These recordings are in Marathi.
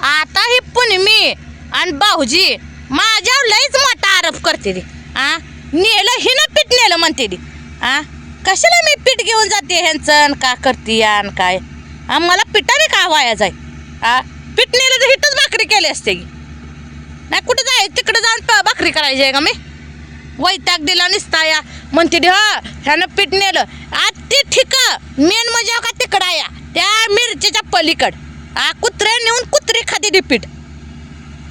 आता ही पुनमी आणि भाऊजी माझ्यावर लईच मोठा आरोप करते ती आ? नेलं हिनं पीठ नेलं म्हणते ती आ? कशाला मी पीठ घेऊन जाते ह्यांचं आणि का करते आणि काय? आ मला पिठाने का वाया जाय? आ? पीठ नेलं तर हिटच भाकरी केली असते की. नाही कुठं जाय? तिकडे जाऊन प- भाकरी करायची आहे का मी? वैताग दिला निसता या. म्हणते ह ह्यानं पीठ नेलं. आज ती ठिक मेन म्हणजे हो का तिकडं या त्या मिरचीच्या पलीकड. आ कुत्रे नेऊन कुत्री खाते ती पीठ.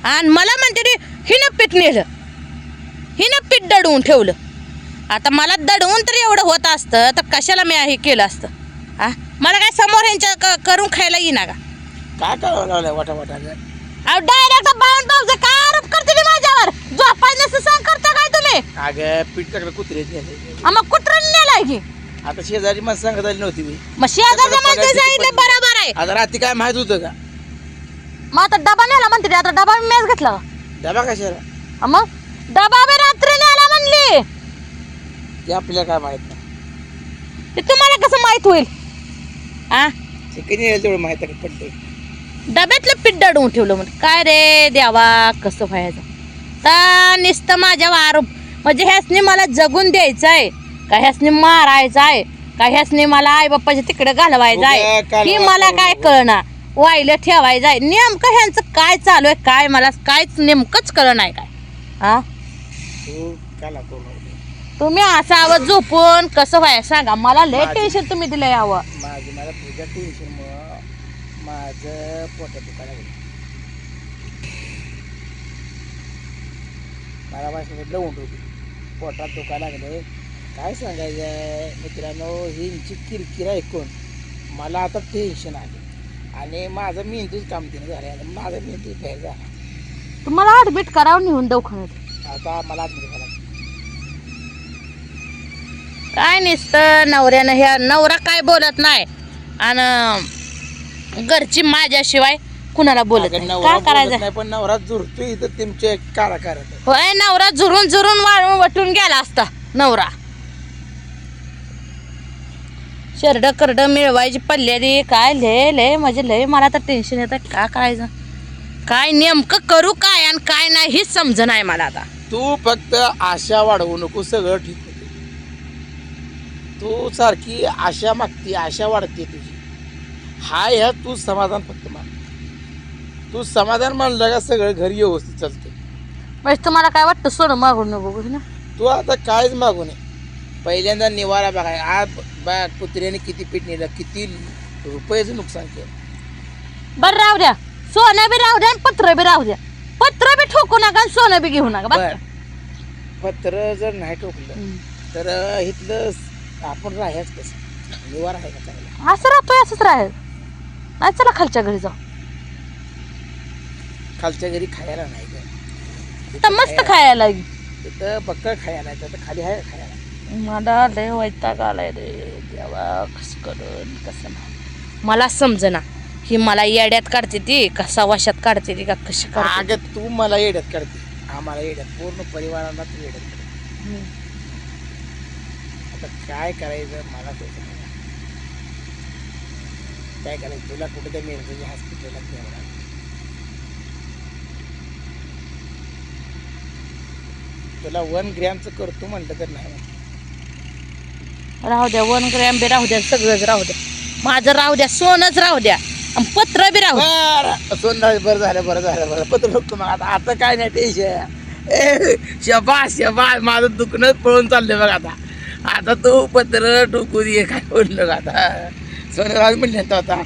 आणि मला म्हणते ती हिनं पीठ नेलं. हिनं पीठ दडवून ठेवलं. आता मला दडवून तर एवढं होत असतं तर कशाला मी हे केलं असतं? आ मला काय समोर ह्यांच्या करून खायला येईना का? काय करावं लागलं वाटा वाटा अहो डायरेक्ट बावून भाऊचं काय आरोप करते ती माझ्यावर? झोपाय नसं सांग करता काय तुम्ही? अगं पीठ कुत्रे नेले आ, मग कुठं नेलाय की? आता शेजारी माणसं सांगत आली नव्हती मी. मग शेजारच्या माणसं सांगितलं बरोबर. आहे आता रात्री काय माहीत होतं का? मग आता डबा नेला म्हणते ती, आता डबा मी मेच घेतला. का डबा कशाला? मग? डबा बी रात्री नेला म्हणली. ते आपल्याला काय माहीत नाही. ते तुम्हाला कसं माहीत होईल? आ? चिकन येईल तेवढं माहीत आहे पडते डब्यातलं पीठ दडवून ठेवलं म्हणजे काय रे देवा कसं व्हायचं? तर नुसतं माझ्यावर आरोप. म्हणजे ह्यासनी मला जगून द्यायचं आहे का ह्यासनी मारायचं आहे का ह्यासनी मला आई बाप्पाच्या तिकडे घालवायचं उगा आहे कालवा ही मला काय वाईलं ठेवायचं आहे नेमकं ह्यांचं काय चालू आहे काय मला काहीच नेमकंच कळ नाही काय? हा? तू काला करू नको. तुम्ही असं आवाज झोपून कसं व्हाय सांगा. मला लय टेन्शन तुम्ही दिलं यावं. माझं मला तुझ्या टेन्शनमुळं माझं पोटात दुखायला लागलं. मला माझ्या लवून होती. पोटात दुखायला लागले काय सांगायचं मित्रांनो हींची किरकिर ऐकून मला आता टेन्शन आले. आणि माझं मेंदूच काम तिने झालं आहे. माझा मेंदू बाहेर झाला तुम्हाला ऍडमिट करावं नेऊन दवाखान्यात. आता मला आतमध्ये झाला काय नसतं नवऱ्यानं ह्या नवरा काय बोलत नाही. आणि घरची माझ्याशिवाय कुणाला बोलत नाही. नवरा काय बोलत करायचं नाही पण नवरा जुरतोय तर तुमचे कारा करत होय नवरा झुरून झुरून वाळून वटून गेला असता नवरा. शेरड करड मिळवायची पल्ल्यारी काय लय लय म्हणजे लय मला तर टेन्शन येतं. का करायचं? काय नेमकं करू काय आणि काय नाही हेच समज नाही मला आता. तू फक्त आशा वाढवू नको सगळं ठीक होते. तू सारखी आशा मागती आशा वाढते तुझी. हा ह्या तू समाधान फक्त मान तू समाधान मानलं का सगळं घरी व्यवस्थित चालते म्हणजे तुम्हाला काय वाटतं सोनं मागून नको ना. तू आता काहीच मागू नये. पहिल्यांदा निवारा बघाय आज बा कुत्र्याने किती पीठ नेलं किती रुपयाचं नुकसान केलं. बरं राहू द्या. सोनं बी राहू द्या आणि पत्र बी राहू द्या. पत्र बी ठोकू नका आणि सोनं बी घेऊ नका. बरं. पत्र जर नाही हम्म. तर इथलं आपण राहायच कसं? निवारा आहे का चांगला? असं राहतोय असंच राहील. नाही चला खालच्या घरी जाऊ. खालच्या घरी खायला नाही का? तर मस्त खायला. लागेल तिथं बक्कळ खायला आहे तर खाली आहे खायला. मला लय वैताग आलाय रे. देवा कसं करून कसं नाही. मला समजना ही मला येड्यात काढते ती का सवाशात काढते ती का कशी काढते अगं तू मला येड्यात काढते. आम्हाला येड्यात पूर्ण परिवाराला तू येड्यात काढते. हम्म. आता काय करायचं मला त्याचं नाही. काय करायचं? तुला कुठे त्या मिरजेच्या हॉस्पिटलला लागेल. तुला वन ग्रॅमचं करतो म्हणलं तर नाही म्हणत. राहू द्या वन ग्रॅम बी राहू द्या सगळंच राहू द्या. माझं राहू द्या सोनच राहू द्या. आणि पत्र बी राहू द्या. बरं बरं झालं बरं झालं बरं पत्र बघतो मग आता आता काय नाही टेन्शन ए शबास शबास माझं दुखणं पळून चाललंय बघ आता. आता तो पत्र टोकू दे काय बोललो का आता राहू म्हणले तो आता.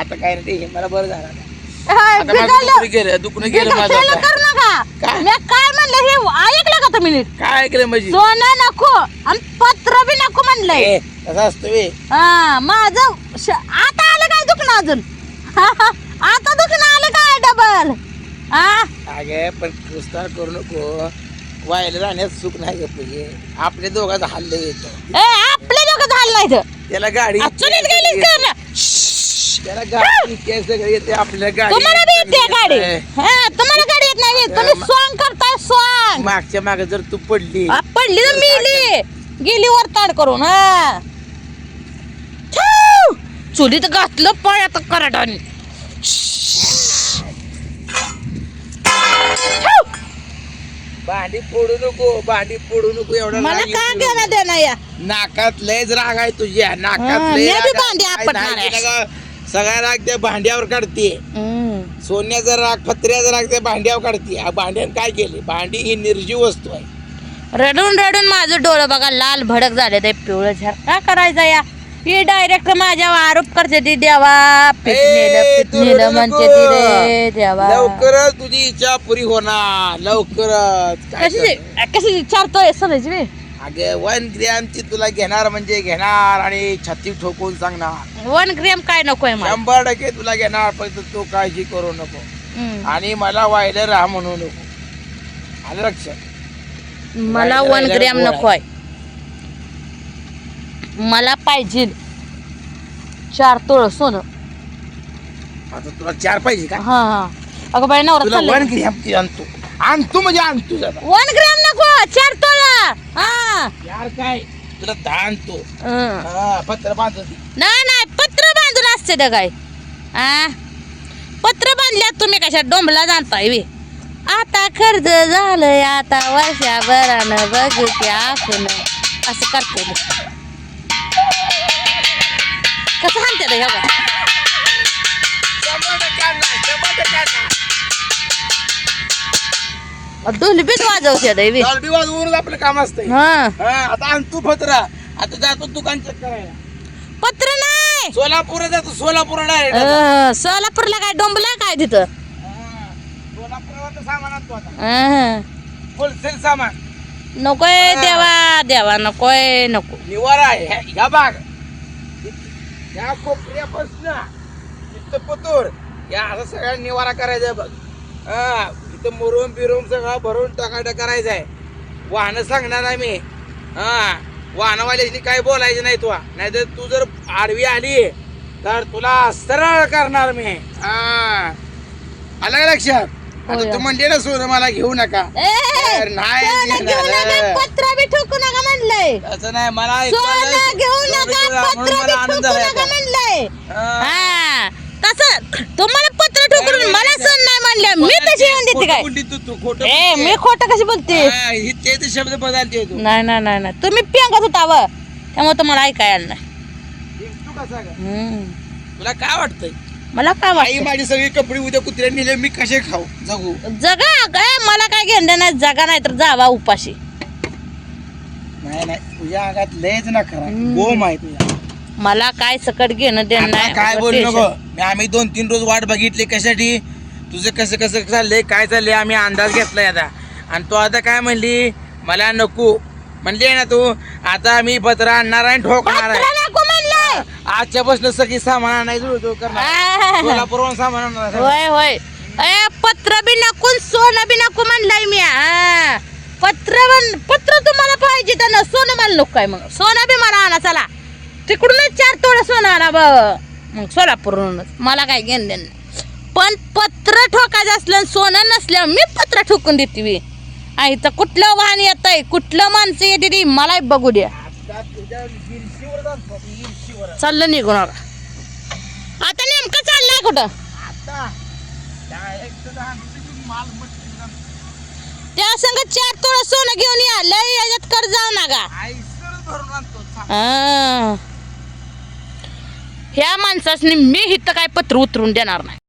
आता काय नाही टेन्शन मला बरं झालं आता. आता माझं बिघडलं. दुखणं गेलं दुखणं गेलं माझं बिघडलेलं आता. करू नका. काय? मी काय म्हणलं हे ऐकलं का तुम्ही नीट? काय ऐकलं सोनं नको आणि पत्र बी नको म्हणलंय. ए, तसं असतं वे हा माझं श- आता आलं काय दुखणं अजून? आता दुखणं आलं काय डबल? हा अगे पण करू नको. व्हायला राहण्यात सुख नाही ग आपल्या दोघांचं हल्लं येतं. ए आपले झालं नाही त्याला गाडी गेलीस ना. त्याला गाडी येते आपल्या तुम्हाला बी येते गाडी? तुम्हाला गाडी येत नाही तुम्ही सॉंग करताय सॉंग मागच्या मागे जर तू पडली. पडली तर मी गेली वरताड करून ना चुली चुलीत घातलं पाय आता कराडाने. भांडी फोडू नको भांडी फोडू नको एवढं मला का काय येतो. घेणं या? नाकात लयच राग आहे तुझ्या नाकात लय भांडी आपण सगळा राग त्या भांड्यावर काढते. सोन्याचा राग पत्र्याचा राग त्या भांड्यावर काढते. हा भांड्यानं काय केले? भांडी ही निर्जीव वस्तू आहे. रडून रडून माझं डोळं बघा लाल भडक झाले ते पिवळं झार काय करायचं या? ही डायरेक्ट माझ्यावर आरोप करते ती देवा. म्हणते. ती रे देवा. लवकरच तुझी इच्छा पुरी होणार. लवकरच. कशी? कशी विचारतोय समज मी अगे वन ग्रॅमची तुला घेणार म्हणजे घेणार आणि छाती ठोकून सांगणार. वन ग्रॅम काय नकोय मला? शंभर टक्के तुला घेणार पण तू- काळजी करू नको. हम्म. आणि मला व्हायला राहा म्हणू नको. आलं लक्षात मला वन ग्रॅम गोड आहे. नकोय मला पाहिजे चार तोळ सोनं. आता तुला चार पाहिजे का? हा हा. अगं बाई नवरा तुला वन ग्रॅमची आणतो. आणतो म्हणजे आणतो वन ग्रॅम नको चार तोळा हा. चार काय? तुला हं. हा, पत्र बांधतो नाही नाही पत्र बांधून असते द काय आ पत्र बांधल्यात तुम्ही कशा डोंबला जाणताय वे आता कर्ज झालंय आता वर्षाभरानं बघू की आपण असं करते मी. कसं म्हणते रे ह्या? डोलबीच वाजवते रे वे डॉल्बी वाजवूनच आपलं काम असतंय. हा. आता आणतो पत्र. आता जातो दुकान चेक करायला. पत्र नाही. सोलापूर जातो सोलापूर डायरेक्ट अं, सोलापूरला काय डोंबला काय तिथं? सोलापूरवर सामान आणतो आता. अं, होलसेल सामान. नकोय. देवा देवा नकोय नको. निवारा आहे ह्या- ह्या भाग ह्या कोपऱ्यापासून इथं पतोर. या असं सगळ्या निवारा करायचा बघ. हा. इथं मुरुम बिरुम सगळं भरून टाकाटा करायचं आहे. वाहनं सांगणार आहे मी. हा वाहनवाल्याशी काय बोलायचं नाही तुला. नाहीतर तू जर आडवी आली तर तुला सरळ करणार मी. हा. आलं का लक्षात? आता. तू म्हणले ना सोनं मला घेऊ नका. तर नाही घेणार. पत्र बी ठोकू नका म्हणलंय. असं नाही मला घेऊ सोनं नका घेऊ नका म्हणून पत्र मला आनंद ठोकू झाला नका आता. म्हणलंय. हा. हा. तसं तुम्हाला पत्र ठोकून मला सण नाही म्हणलं मी तशी येऊन देते काय? ए. मी खोटं कशी बोलते शब्द बदलते नाही नाही नाही नाही. तुम्ही पेंगत होता व. त्यामुळे तुम्हाला ऐकाय आलं नाही. तुला काय वाटतंय? मला काय आई वाटतं माझी सगळी कपडे उद्या कुत्र्या नेले मी कसे खाऊ? जगू. जगा काय मला काय घेणं नाही. जगा नाही तर जावा उपाशी. नाही नाही. तुझ्या अंगात लयच ना खरा. गोम आहे तुझ्या. मला काय सकट घेणं देणं आता नाही. काय बोल नको टेन्शन. मी आम्ही दोन तीन रोज वाट बघितली कशासाठी? तुझं कसं कसं चाललंय काय चाललंय आम्ही अंदाज घेतलाय आता. आणि तू आता काय म्हणली? मला नको. म्हणली ना तू आता मी पत्र आणणार आहे आणि ठोकणार आहे. आजच्यापासून सगळी सामान आणायचं करणार आ. सोलापूरवरून सामान आणणार आहे. होय होय. ए पत्र बी नको सोनं बी नको म्हणलंय मी हा. पत्र म्हण- पत्र तुम्हाला पाहिजे तर सोनं मला नको काय मग. सोनं बी मला आणा चला. तिकडूनच चार तोडं सोनं आणा ब मग सोलापूरवरूनच. मला काय घेणं देणं नाही. पण पत्र ठोकायचं असलं सोनं नसल्यावर मी पत्र ठोकून देते मी आई तर कुठलं वाहन येत आहे कुठलं माणसं येते ती मला बघू द्या. चाललं निघून आता नेमकं चाललंय कुठं. त्या संग चार तोळा सोनं घेऊन या. लय याच्यात कर जाऊ आणतो. सांग. ह्या माणसासनी मी इथं काय पत्र उतरून देणार नाही.